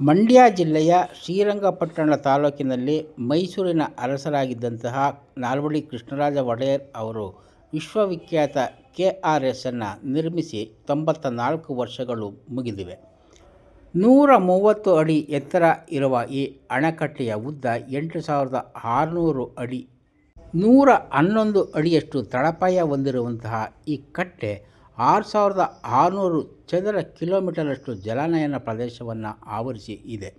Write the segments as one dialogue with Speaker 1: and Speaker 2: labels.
Speaker 1: ಮಂಡ್ಯ ಜಿಲ್ಲೆಯ ಶ್ರೀರಂಗಪಟ್ಟಣ ತಾಲೂಕಿನಲ್ಲಿ ಮೈಸೂರಿನ ಅರಸರಾಗಿದ್ದಂತಹ ನಾಲ್ವಡಿ ಕೃಷ್ಣರಾಜ ಒಡೆಯರ್ ಅವರು ವಿಶ್ವವಿಖ್ಯಾತ ಕೆ ಆರ್ ಎಸ್ಸನ್ನು ನಿರ್ಮಿಸಿ ತೊಂಬತ್ತ ನಾಲ್ಕು ವರ್ಷಗಳು ಮುಗಿದಿವೆ. ನೂರ ಮೂವತ್ತು ಅಡಿ ಎತ್ತರ ಇರುವ ಈ ಅಣೆಕಟ್ಟೆಯ ಉದ್ದ ಎಂಟು ಸಾವಿರದ ಆರುನೂರು ಅಡಿ, ನೂರ ಹನ್ನೊಂದು ಅಡಿಯಷ್ಟು ತಳಪಾಯ ಹೊಂದಿರುವಂತಹ ಈ ಕಟ್ಟೆ ಆರು ಸಾವಿರದ ಆರುನೂರು ಚದರ ಕಿಲೋಮೀಟರಷ್ಟು ಜಲಾನಯನ ಪ್ರದೇಶವನ್ನು ಆವರಿಸಿ ಇದೆ.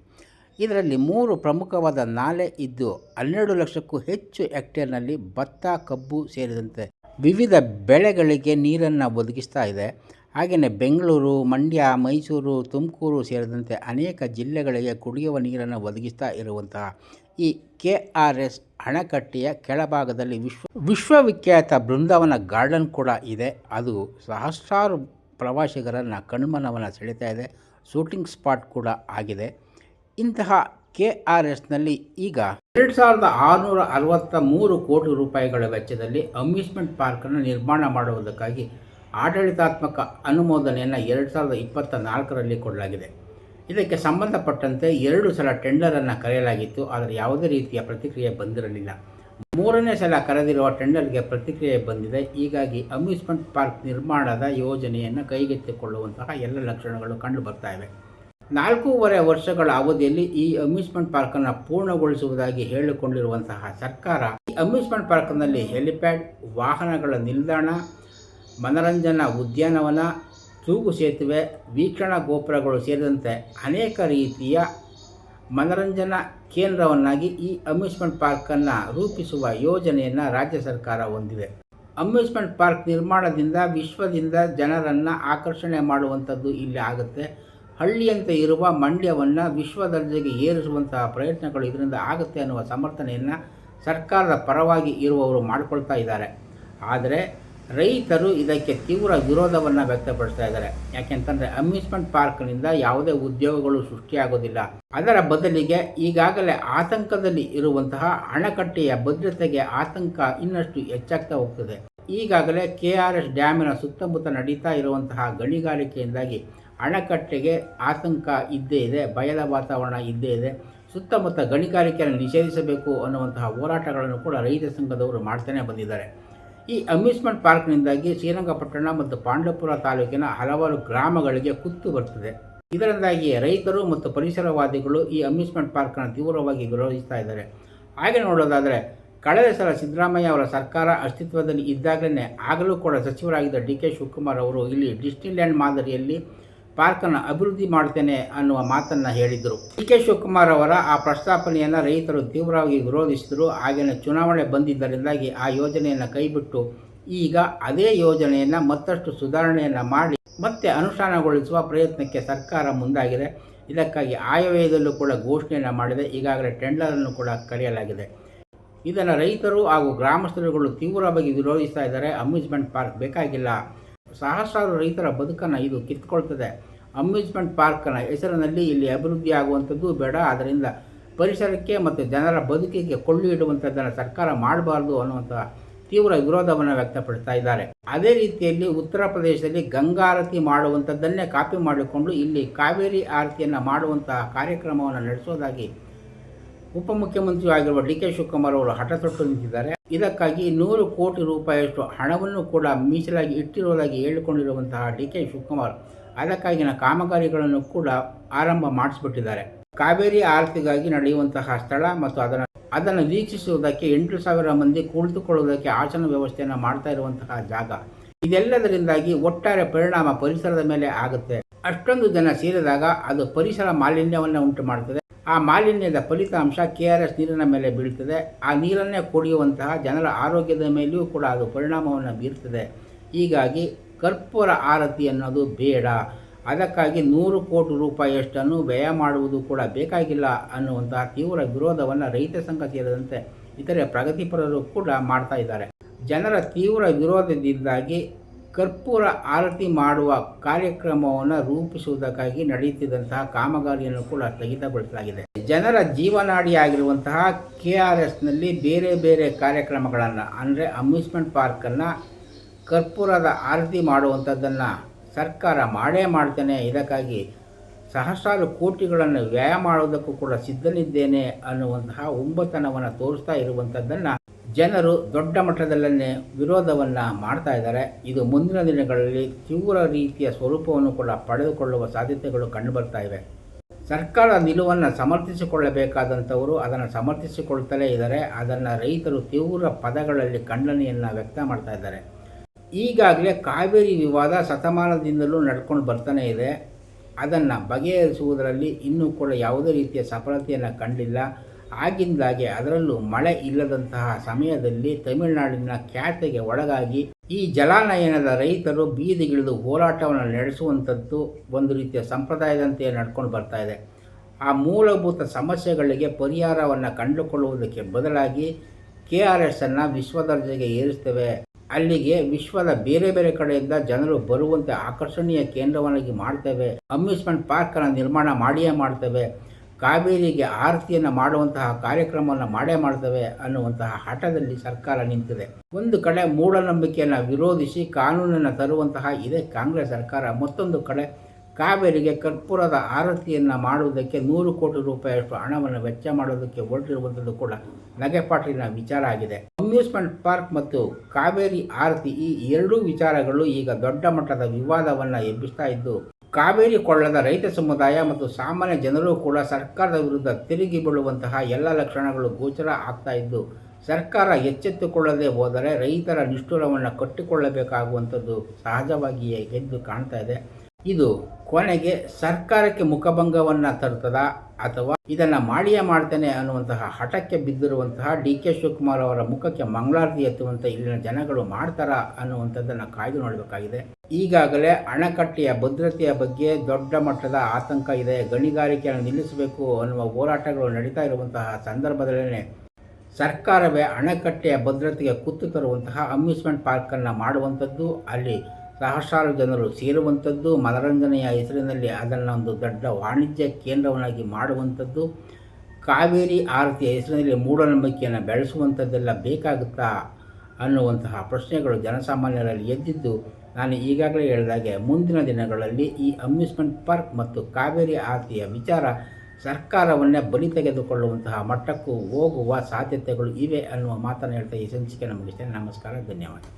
Speaker 1: ಇದರಲ್ಲಿ ಮೂರು ಪ್ರಮುಖವಾದ ನಾಲೆ ಇದ್ದು, ಹನ್ನೆರಡು ಲಕ್ಷಕ್ಕೂ ಹೆಚ್ಚು ಹೆಕ್ಟೇರ್ನಲ್ಲಿ ಭತ್ತ, ಕಬ್ಬು ಸೇರಿದಂತೆ ವಿವಿಧ ಬೆಳೆಗಳಿಗೆ ನೀರನ್ನು ಒದಗಿಸ್ತಾ ಇದೆ. ಹಾಗೆಯೇ ಬೆಂಗಳೂರು, ಮಂಡ್ಯ, ಮೈಸೂರು, ತುಮಕೂರು ಸೇರಿದಂತೆ ಅನೇಕ ಜಿಲ್ಲೆಗಳಿಗೆ ಕುಡಿಯುವ ನೀರನ್ನು ಒದಗಿಸ್ತಾ ಇರುವಂತಹ ಈ ಕೆ ಆರ್ ಎಸ್ ಅಣೆಕಟ್ಟೆಯ ಕೆಳಭಾಗದಲ್ಲಿ ವಿಶ್ವ ವಿಶ್ವವಿಖ್ಯಾತ ಬೃಂದಾವನ ಗಾರ್ಡನ್ ಕೂಡ ಇದೆ. ಅದು ಸಹಸ್ರಾರು ಪ್ರವಾಸಿಗರನ್ನು ಕಣ್ಮನವನ್ನು ಸೆಳೀತಾ ಇದೆ. ಶೂಟಿಂಗ್ ಸ್ಪಾಟ್ ಕೂಡ ಆಗಿದೆ. ಇಂತಹ ಕೆ ಆರ್ ಎಸ್ನಲ್ಲಿ ಈಗ ಎರಡು ಸಾವಿರದ ಆರುನೂರ ಅರವತ್ತ ಮೂರು ಕೋಟಿ ರೂಪಾಯಿಗಳ ವೆಚ್ಚದಲ್ಲಿ ಅಮ್ಯೂಸ್ಮೆಂಟ್ ಪಾರ್ಕನ್ನು ನಿರ್ಮಾಣ ಮಾಡುವುದಕ್ಕಾಗಿ ಆಡಳಿತಾತ್ಮಕ ಅನುಮೋದನೆಯನ್ನು ಎರಡು ಸಾವಿರದ ಇಪ್ಪತ್ತ ನಾಲ್ಕರಲ್ಲಿ ಕೊಡಲಾಗಿದೆ. ಇದಕ್ಕೆ ಸಂಬಂಧಪಟ್ಟಂತೆ ಎರಡು ಸಲ ಟೆಂಡರನ್ನು ಕರೆಯಲಾಗಿತ್ತು, ಆದರೆ ಯಾವುದೇ ರೀತಿಯ ಪ್ರತಿಕ್ರಿಯೆ ಬಂದಿರಲಿಲ್ಲ. ಮೂರನೇ ಸಲ ಕರೆದಿರುವ ಟೆಂಡರ್ಗೆ ಪ್ರತಿಕ್ರಿಯೆ ಬಂದಿದೆ. ಹೀಗಾಗಿ ಅಮ್ಯೂಸ್ಮೆಂಟ್ ಪಾರ್ಕ್ ನಿರ್ಮಾಣದ ಯೋಜನೆಯನ್ನು ಕೈಗೆತ್ತಿಕೊಳ್ಳುವಂತಹ ಎಲ್ಲ ಲಕ್ಷಣಗಳು ಕಂಡು ಬರ್ತಾ ಇವೆ. ನಾಲ್ಕೂವರೆ ವರ್ಷಗಳ ಅವಧಿಯಲ್ಲಿ ಈ ಅಮ್ಯೂಸ್ಮೆಂಟ್ ಪಾರ್ಕನ್ನು ಪೂರ್ಣಗೊಳಿಸುವುದಾಗಿ ಹೇಳಿಕೊಂಡಿರುವಂತಹ ಸರ್ಕಾರ, ಈ ಅಮ್ಯೂಸ್ಮೆಂಟ್ ಪಾರ್ಕ್ನಲ್ಲಿ ಹೆಲಿಪ್ಯಾಡ್ ವಾಹನಗಳ ನಿಲ್ದಾಣ, ಮನರಂಜನಾ ಉದ್ಯಾನವನ ತೂಗು ಸೇತುವೆ, ವೀಕ್ಷಣಾ ಗೋಪುರಗಳು ಸೇರಿದಂತೆ ಅನೇಕ ರೀತಿಯ ಮನರಂಜನಾ ಕೇಂದ್ರವನ್ನಾಗಿ ಈ ಅಮ್ಯೂಸ್ಮೆಂಟ್ ಪಾರ್ಕನ್ನು ರೂಪಿಸುವ ಯೋಜನೆಯನ್ನು ರಾಜ್ಯ ಸರ್ಕಾರ ಹೊಂದಿದೆ. ಅಮ್ಯೂಸ್ಮೆಂಟ್ ಪಾರ್ಕ್ ನಿರ್ಮಾಣದಿಂದ ವಿಶ್ವದಿಂದ ಜನರನ್ನು ಆಕರ್ಷಣೆ ಮಾಡುವಂಥದ್ದು ಇಲ್ಲಿ ಆಗುತ್ತೆ. ಹಳ್ಳಿಯಂತೆ ಇರುವ ಮಂಡ್ಯವನ್ನು ವಿಶ್ವ ದರ್ಜೆಗೆ ಏರಿಸುವಂತಹ ಪ್ರಯತ್ನಗಳು ಇದರಿಂದ ಆಗುತ್ತೆ ಅನ್ನುವ ಸಮರ್ಥನೆಯನ್ನು ಸರ್ಕಾರದ ಪರವಾಗಿ ಇರುವವರು ಮಾಡಿಕೊಳ್ತಾ ಇದ್ದಾರೆ. ಆದರೆ ರೈತರು ಇದಕ್ಕೆ ತೀವ್ರ ವಿರೋಧವನ್ನು ವ್ಯಕ್ತಪಡಿಸ್ತಾ ಇದ್ದಾರೆ. ಯಾಕೆಂತಂದರೆ ಅಮ್ಯೂಸ್ಮೆಂಟ್ ಪಾರ್ಕ್ನಿಂದ ಯಾವುದೇ ಉದ್ಯೋಗಗಳು ಸೃಷ್ಟಿಯಾಗೋದಿಲ್ಲ ಅದರ ಬದಲಿಗೆ ಈಗಾಗಲೇ ಆತಂಕದಲ್ಲಿ ಇರುವಂತಹ ಅಣೆಕಟ್ಟೆಯ ಭದ್ರತೆಗೆ ಆತಂಕ ಇನ್ನಷ್ಟು ಹೆಚ್ಚಾಗ್ತಾ ಹೋಗ್ತದೆ. ಈಗಾಗಲೇ ಕೆ ಆರ್ ಎಸ್ ಡ್ಯಾಮಿನ ಸುತ್ತಮುತ್ತ ನಡೀತಾ ಇರುವಂತಹ ಗಣಿಗಾರಿಕೆಯಿಂದಾಗಿ ಅಣೆಕಟ್ಟೆಗೆ ಆತಂಕ ಇದ್ದೇ ಇದೆ ಭಯದ ವಾತಾವರಣ ಇದ್ದೇ ಇದೆ. ಸುತ್ತಮುತ್ತ ಗಣಿಗಾರಿಕೆಯನ್ನು ನಿಷೇಧಿಸಬೇಕು ಅನ್ನುವಂತಹ ಹೋರಾಟಗಳನ್ನು ಕೂಡ ರೈತ ಸಂಘದವರು ಮಾಡ್ತಾನೆ ಬಂದಿದ್ದಾರೆ. ಈ ಅಮ್ಯೂಸ್ಮೆಂಟ್ ಪಾರ್ಕ್ನಿಂದಾಗಿ ಶ್ರೀರಂಗಪಟ್ಟಣ ಮತ್ತು ಪಾಂಡವಪುರ ತಾಲೂಕಿನ ಹಲವಾರು ಗ್ರಾಮಗಳಿಗೆ ಕುತ್ತು ಬರ್ತದೆ ಇದರಿಂದಾಗಿ ರೈತರು ಮತ್ತು ಪರಿಸರವಾದಿಗಳು ಈ ಅಮ್ಯೂಸ್ಮೆಂಟ್ ಪಾರ್ಕನ್ನು ತೀವ್ರವಾಗಿ ವಿರೋಧಿಸ್ತಾ ಇದ್ದಾರೆ. ಹಾಗೆ ನೋಡೋದಾದರೆ, ಕಳೆದ ಸಲ ಸಿದ್ದರಾಮಯ್ಯ ಅವರ ಸರ್ಕಾರ ಅಸ್ತಿತ್ವದಲ್ಲಿ ಇದ್ದಾಗಲೇ ಆಗಲೂ ಕೂಡ ಸಚಿವರಾಗಿದ್ದ ಡಿ ಕೆ ಶಿವಕುಮಾರ್ ಅವರು ಇಲ್ಲಿ ಡಿಸ್ನಿಲ್ಯಾಂಡ್ ಮಾದರಿಯಲ್ಲಿ ಪಾರ್ಕನ್ನು ಅಭಿವೃದ್ಧಿ ಮಾಡ್ತೇನೆ ಅನ್ನುವ ಮಾತನ್ನು ಹೇಳಿದರು. ಡಿ. ಕೆ. ಶಿವಕುಮಾರ್ ಅವರ ಆ ಪ್ರಸ್ತಾಪನೆಯನ್ನು ರೈತರು ತೀವ್ರವಾಗಿ ವಿರೋಧಿಸಿದರು. ಹಾಗೆಯೇ ಚುನಾವಣೆ ಬಂದಿದ್ದರಿಂದಾಗಿ ಆ ಯೋಜನೆಯನ್ನು ಕೈಬಿಟ್ಟು ಈಗ ಅದೇ ಯೋಜನೆಯನ್ನು ಮತ್ತಷ್ಟು ಸುಧಾರಣೆಯನ್ನು ಮಾಡಿ ಮತ್ತೆ ಅನುಷ್ಠಾನಗೊಳಿಸುವ ಪ್ರಯತ್ನಕ್ಕೆ ಸರ್ಕಾರ ಮುಂದಾಗಿದೆ. ಇದಕ್ಕಾಗಿ ಆಯವ್ಯಯದಲ್ಲೂ ಕೂಡ ಘೋಷಣೆಯನ್ನು ಮಾಡಿದೆ. ಈಗಾಗಲೇ ಟೆಂಡರನ್ನು ಕೂಡ ಕರೆಯಲಾಗಿದೆ. ಇದನ್ನು ರೈತರು ಹಾಗೂ ಗ್ರಾಮಸ್ಥರುಗಳು ತೀವ್ರವಾಗಿ ವಿರೋಧಿಸ್ತಾ ಇದ್ದಾರೆ. ಅಮ್ಯೂಸ್ಮೆಂಟ್ ಪಾರ್ಕ್ ಬೇಕಾಗಿಲ್ಲ. ಸಹಸ್ರಾರು ರೈತರ ಬದುಕನ್ನು ಇದು ಕಿತ್ಕೊಳ್ತದೆ. ಅಮ್ಯೂಸ್ಮೆಂಟ್ ಪಾರ್ಕ್ನ ಹೆಸರಿನಲ್ಲಿ ಇಲ್ಲಿ ಅಭಿವೃದ್ಧಿ ಆಗುವಂಥದ್ದು ಬೇಡ. ಅದರಿಂದ ಪರಿಸರಕ್ಕೆ ಮತ್ತು ಜನರ ಬದುಕಿಗೆ ಕೊಳ್ಳು ಇಡುವಂಥದ್ದನ್ನು ಸರ್ಕಾರ ಮಾಡಬಾರ್ದು ಅನ್ನುವಂಥ ತೀವ್ರ ವಿರೋಧವನ್ನು ವ್ಯಕ್ತಪಡಿಸ್ತಾ ಇದ್ದಾರೆ. ಅದೇ ರೀತಿಯಲ್ಲಿ ಉತ್ತರ ಪ್ರದೇಶದಲ್ಲಿ ಗಂಗಾರತಿ ಮಾಡುವಂಥದ್ದನ್ನೇ ಕಾಪಿ ಮಾಡಿಕೊಂಡು ಇಲ್ಲಿ ಕಾವೇರಿ ಆರತಿಯನ್ನು ಮಾಡುವಂತಹ ಕಾರ್ಯಕ್ರಮವನ್ನು ನಡೆಸೋದಾಗಿ ಉಪಮುಖ್ಯಮಂತ್ರಿ ಆಗಿರುವ ಡಿ ಕೆ ಶಿವಕುಮಾರ್ ಅವರು ಹಠ ತೊಟ್ಟು ನಿಂತಿದ್ದಾರೆ. ಇದಕ್ಕಾಗಿ ನೂರು ಕೋಟಿ ರೂಪಾಯಿಯಷ್ಟು ಹಣವನ್ನು ಕೂಡ ಮೀಸಲಾಗಿ ಇಟ್ಟಿರುವುದಾಗಿ ಹೇಳಿಕೊಂಡಿರುವಂತಹ ಡಿ ಕೆ ಶಿವಕುಮಾರ್ ಅದಕ್ಕಾಗಿನ ಕಾಮಗಾರಿಗಳನ್ನು ಕೂಡ ಆರಂಭ ಮಾಡಿಸಿಬಿಟ್ಟಿದ್ದಾರೆ. ಕಾವೇರಿ ಆರತಿಗಾಗಿ ನಡೆಯುವಂತಹ ಸ್ಥಳ ಮತ್ತು ಅದನ್ನು ಅದನ್ನು ವೀಕ್ಷಿಸುವುದಕ್ಕೆ ಎಂಟು ಸಾವಿರ ಮಂದಿ ಕುಳಿತುಕೊಳ್ಳುವುದಕ್ಕೆ ಆಸನ ವ್ಯವಸ್ಥೆಯನ್ನು ಮಾಡ್ತಾ ಇರುವಂತಹ ಜಾಗ. ಇದೆಲ್ಲದರಿಂದಾಗಿ ಒಟ್ಟಾರೆ ಪರಿಣಾಮ ಪರಿಸರದ ಮೇಲೆ ಆಗುತ್ತೆ. ಅಷ್ಟೊಂದು ಜನ ಸೇರಿದಾಗ ಅದು ಪರಿಸರ ಮಾಲಿನ್ಯವನ್ನು ಉಂಟು ಮಾಡ್ತದೆ. ಆ ಮಾಲಿನ್ಯದ ಫಲಿತಾಂಶ ಕೆ ಆರ್ ಎಸ್ ನೀರಿನ ಮೇಲೆ ಬೀಳ್ತದೆ. ಆ ನೀರನ್ನೇ ಕುಡಿಯುವಂತಹ ಜನರ ಆರೋಗ್ಯದ ಮೇಲೆಯೂ ಕೂಡ ಅದು ಪರಿಣಾಮವನ್ನು ಬೀರ್ತದೆ. ಹೀಗಾಗಿ ಕರ್ಪೂರ ಆರತಿ ಅನ್ನೋದು ಬೇಡ. ಅದಕ್ಕಾಗಿ ನೂರು ಕೋಟಿ ರೂಪಾಯಿಯಷ್ಟನ್ನು ವ್ಯಯ ಮಾಡುವುದು ಕೂಡ ಬೇಕಾಗಿಲ್ಲ ಅನ್ನುವಂತಹ ತೀವ್ರ ವಿರೋಧವನ್ನು ರೈತ ಸಂಘ ಸೇರಿದಂತೆ ಇತರೆ ಪ್ರಗತಿಪರರು ಕೂಡ ಮಾಡ್ತಾ ಇದ್ದಾರೆ. ಜನರ ತೀವ್ರ ವಿರೋಧದಿಂದಾಗಿ ಕರ್ಪೂರ ಆರತಿ ಮಾಡುವ ಕಾರ್ಯಕ್ರಮವನ್ನು ರೂಪಿಸುವುದಕ್ಕಾಗಿ ನಡೆಯುತ್ತಿದ್ದಂತಹ ಕಾಮಗಾರಿಯನ್ನು ಕೂಡ ಸ್ಥಗಿತಗೊಳಿಸಲಾಗಿದೆ. ಜನರ ಜೀವನಾಡಿಯಾಗಿರುವಂತಹ ಕೆ ಆರ್ ಎಸ್ನಲ್ಲಿ ಬೇರೆ ಬೇರೆ ಕಾರ್ಯಕ್ರಮಗಳನ್ನು, ಅಂದರೆ ಅಮ್ಯೂಸ್ಮೆಂಟ್ ಪಾರ್ಕನ್ನು ಕರ್ಪೂರದ ಆರತಿ ಮಾಡುವಂಥದ್ದನ್ನು ಸರ್ಕಾರ ಮಾಡೇ ಮಾಡ್ತೇನೆ. ಇದಕ್ಕಾಗಿ ಸಹಸ್ರಾರು ಕೋಟಿಗಳನ್ನು ವ್ಯಯ ಮಾಡೋದಕ್ಕೂ ಕೂಡ ಸಿದ್ಧನಿದ್ದೇನೆ ಅನ್ನುವಂತಹ ಒಂಬತನವನ್ನು ತೋರಿಸ್ತಾ ಇರುವಂಥದ್ದನ್ನು ಜನರು ದೊಡ್ಡ ಮಟ್ಟದಲ್ಲೇ ವಿರೋಧವನ್ನು ಮಾಡ್ತಾ ಇದ್ದಾರೆ. ಇದು ಮುಂದಿನ ದಿನಗಳಲ್ಲಿ ತೀವ್ರ ರೀತಿಯ ಸ್ವರೂಪವನ್ನು ಕೂಡ ಪಡೆದುಕೊಳ್ಳುವ ಸಾಧ್ಯತೆಗಳು ಕಂಡುಬರ್ತಾ ಇವೆ. ಸರ್ಕಾರ ನಿಲುವನ್ನು ಸಮರ್ಥಿಸಿಕೊಳ್ಳಬೇಕಾದಂಥವರು ಅದನ್ನು ಸಮರ್ಥಿಸಿಕೊಳ್ತಲೇ ಇದ್ದಾರೆ. ಅದನ್ನು ರೈತರು ತೀವ್ರ ಪದಗಳಲ್ಲಿ ಖಂಡನೆಯನ್ನು ವ್ಯಕ್ತ ಮಾಡ್ತಾ ಇದ್ದಾರೆ. ಈಗಾಗಲೇ ಕಾವೇರಿ ವಿವಾದ ಶತಮಾನದಿಂದಲೂ ನಡ್ಕೊಂಡು ಬರ್ತಾನೆ ಇದೆ. ಅದನ್ನು ಬಗೆಹರಿಸುವುದರಲ್ಲಿ ಇನ್ನೂ ಕೂಡ ಯಾವುದೇ ರೀತಿಯ ಸಫಲತೆಯನ್ನು ಕಂಡಿಲ್ಲ. ಆಗಿಂದಾಗೆ ಅದರಲ್ಲೂ ಮಳೆ ಇಲ್ಲದಂತಹ ಸಮಯದಲ್ಲಿ ತಮಿಳುನಾಡಿನ ಖ್ಯಾತಿಗೆ ಒಳಗಾಗಿ ಈ ಜಲಾನಯನದ ರೈತರು ಬೀದಿಗಿಳಿದು ಹೋರಾಟವನ್ನು ನಡೆಸುವಂಥದ್ದು ಒಂದು ರೀತಿಯ ಸಂಪ್ರದಾಯದಂತೆ ನಡ್ಕೊಂಡು ಬರ್ತಾ ಇದೆ. ಆ ಮೂಲಭೂತ ಸಮಸ್ಯೆಗಳಿಗೆ ಪರಿಹಾರವನ್ನು ಕಂಡುಕೊಳ್ಳುವುದಕ್ಕೆ ಬದಲಾಗಿ ಕೆ ಆರ್ ಎಸ್ ಅನ್ನು ವಿಶ್ವದರ್ಜೆಗೆ ಏರಿಸ್ತೇವೆ. ಅಲ್ಲಿಗೆ ವಿಶ್ವದ ಬೇರೆ ಬೇರೆ ಕಡೆಯಿಂದ ಜನರು ಬರುವಂತೆ ಆಕರ್ಷಣೀಯ ಕೇಂದ್ರವನ್ನಾಗಿ ಮಾಡ್ತೇವೆ. ಅಮ್ಯೂಸ್ಮೆಂಟ್ ಪಾರ್ಕನ್ನು ನಿರ್ಮಾಣ ಮಾಡಿಯೇ ಮಾಡ್ತೇವೆ. ಕಾವೇರಿಗೆ ಆರತಿಯನ್ನು ಮಾಡುವಂತಹ ಕಾರ್ಯಕ್ರಮವನ್ನು ಮಾಡೇ ಮಾಡ್ತವೆ ಅನ್ನುವಂತಹ ಹಠದಲ್ಲಿ ಸರ್ಕಾರ ನಿಂತಿದೆ. ಒಂದು ಕಡೆ ಮೂಢನಂಬಿಕೆಯನ್ನು ವಿರೋಧಿಸಿ ಕಾನೂನನ್ನು ತರುವಂತಹ ಇದೆ ಕಾಂಗ್ರೆಸ್ ಸರ್ಕಾರ. ಮತ್ತೊಂದು ಕಡೆ ಕಾವೇರಿಗೆ ಕರ್ಪೂರದ ಆರತಿಯನ್ನು ಮಾಡುವುದಕ್ಕೆ ನೂರು ಕೋಟಿ ರೂಪಾಯಿಯಷ್ಟು ಹಣವನ್ನು ವೆಚ್ಚ ಮಾಡೋದಕ್ಕೆ ಹೊರಟಿರುವಂಥದ್ದು ಕೂಡ ನಗೆಪಾಟಿನ ವಿಚಾರ ಆಗಿದೆ. ಅಮ್ಯೂಸ್ಮೆಂಟ್ ಪಾರ್ಕ್ ಮತ್ತು ಕಾವೇರಿ ಆರತಿ ಈ ಎರಡೂ ವಿಚಾರಗಳು ಈಗ ದೊಡ್ಡ ಮಟ್ಟದ ವಿವಾದವನ್ನು ಎಬ್ಬಿಸ್ತಾ ಇದ್ದು, ಕಾವೇರಿ ಕೊಳ್ಳದ ರೈತ ಸಮುದಾಯ ಮತ್ತು ಸಾಮಾನ್ಯ ಜನರು ಕೂಡ ಸರ್ಕಾರದ ವಿರುದ್ಧ ತಿರುಗಿ ಬೀಳುವಂತಹ ಎಲ್ಲ ಲಕ್ಷಣಗಳು ಗೋಚರ ಆಗ್ತಾ ಇದ್ದು, ಸರ್ಕಾರ ಎಚ್ಚೆತ್ತುಕೊಳ್ಳದೆ ಹೋದರೆ ರೈತರ ನಿಷ್ಠುರವನ್ನು ಕಟ್ಟಿಕೊಳ್ಳಬೇಕಾಗುವಂಥದ್ದು ಸಹಜವಾಗಿಯೇ ಎದ್ದು ಕಾಣ್ತಾ ಇದೆ. ಇದು ಕೊನೆಗೆ ಸರ್ಕಾರಕ್ಕೆ ಮುಖಭಂಗವನ್ನು ತರುತ್ತದ ಅಥವಾ ಇದನ್ನು ಮಾಡಿಯೇ ಮಾಡ್ತೇನೆ ಅನ್ನುವಂತಹ ಹಠಕ್ಕೆ ಬಿದ್ದಿರುವಂತಹ ಡಿ ಕೆ ಶಿವಕುಮಾರ್ ಅವರ ಮುಖಕ್ಕೆ ಮಂಗಳಾರತಿ ಎತ್ತುವಂಥ ಇಲ್ಲಿನ ಜನಗಳು ಮಾಡ್ತಾರ ಅನ್ನುವಂಥದ್ದನ್ನು ಕಾಯ್ದು ನೋಡಬೇಕಾಗಿದೆ. ಈಗಾಗಲೇ ಅಣೆಕಟ್ಟೆಯ ಭದ್ರತೆಯ ಬಗ್ಗೆ ದೊಡ್ಡ ಮಟ್ಟದ ಆತಂಕ ಇದೆ. ಗಣಿಗಾರಿಕೆಯನ್ನು ನಿಲ್ಲಿಸಬೇಕು ಅನ್ನುವ ಹೋರಾಟಗಳು ನಡೀತಾ ಇರುವಂತಹ ಸಂದರ್ಭದಲ್ಲೇ ಸರ್ಕಾರವೇ ಅಣೆಕಟ್ಟೆಯ ಭದ್ರತೆಗೆ ಕುತ್ತು ತರುವಂತಹ ಅಮ್ಯೂಸ್ಮೆಂಟ್ ಪಾರ್ಕನ್ನು ಮಾಡುವಂಥದ್ದು ಅಲ್ಲಿ ಸಹಸ್ರಾರು ಜನರು ಸೇರುವಂಥದ್ದು ಮನರಂಜನೆಯ ಹೆಸರಿನಲ್ಲಿ ಅದನ್ನು ಒಂದು ದೊಡ್ಡ ವಾಣಿಜ್ಯ ಕೇಂದ್ರವನ್ನಾಗಿ ಮಾಡುವಂಥದ್ದು. ಕಾವೇರಿ ಆರತಿಯ ಹೆಸರಿನಲ್ಲಿ ಮೂಢನಂಬಿಕೆಯನ್ನು ಬೆಳೆಸುವಂಥದ್ದೆಲ್ಲ ಬೇಕಾಗುತ್ತಾ ಅನ್ನುವಂತಹ ಪ್ರಶ್ನೆಗಳು ಜನಸಾಮಾನ್ಯರಲ್ಲಿ ಎದ್ದಿದ್ದು ನಾನು ಈಗಾಗಲೇ ಹೇಳಿದಾಗೆ ಮುಂದಿನ ದಿನಗಳಲ್ಲಿ ಈ ಅಮ್ಯೂಸ್ಮೆಂಟ್ ಪಾರ್ಕ್ ಮತ್ತು ಕಾವೇರಿ ಆರತಿಯ ವಿಚಾರ ಸರ್ಕಾರವನ್ನೇ ಬಲಿ ತೆಗೆದುಕೊಳ್ಳುವಂತಹ ಮಟ್ಟಕ್ಕೂ ಹೋಗುವ ಸಾಧ್ಯತೆಗಳು ಇವೆ ಅನ್ನುವ ಮಾತನ್ನು ಹೇಳ್ತಾ ಈ ಸಂಚಿಕೆ ಮುಗಿಸ್ತೇನೆ ನಮಸ್ಕಾರ, ಧನ್ಯವಾದ.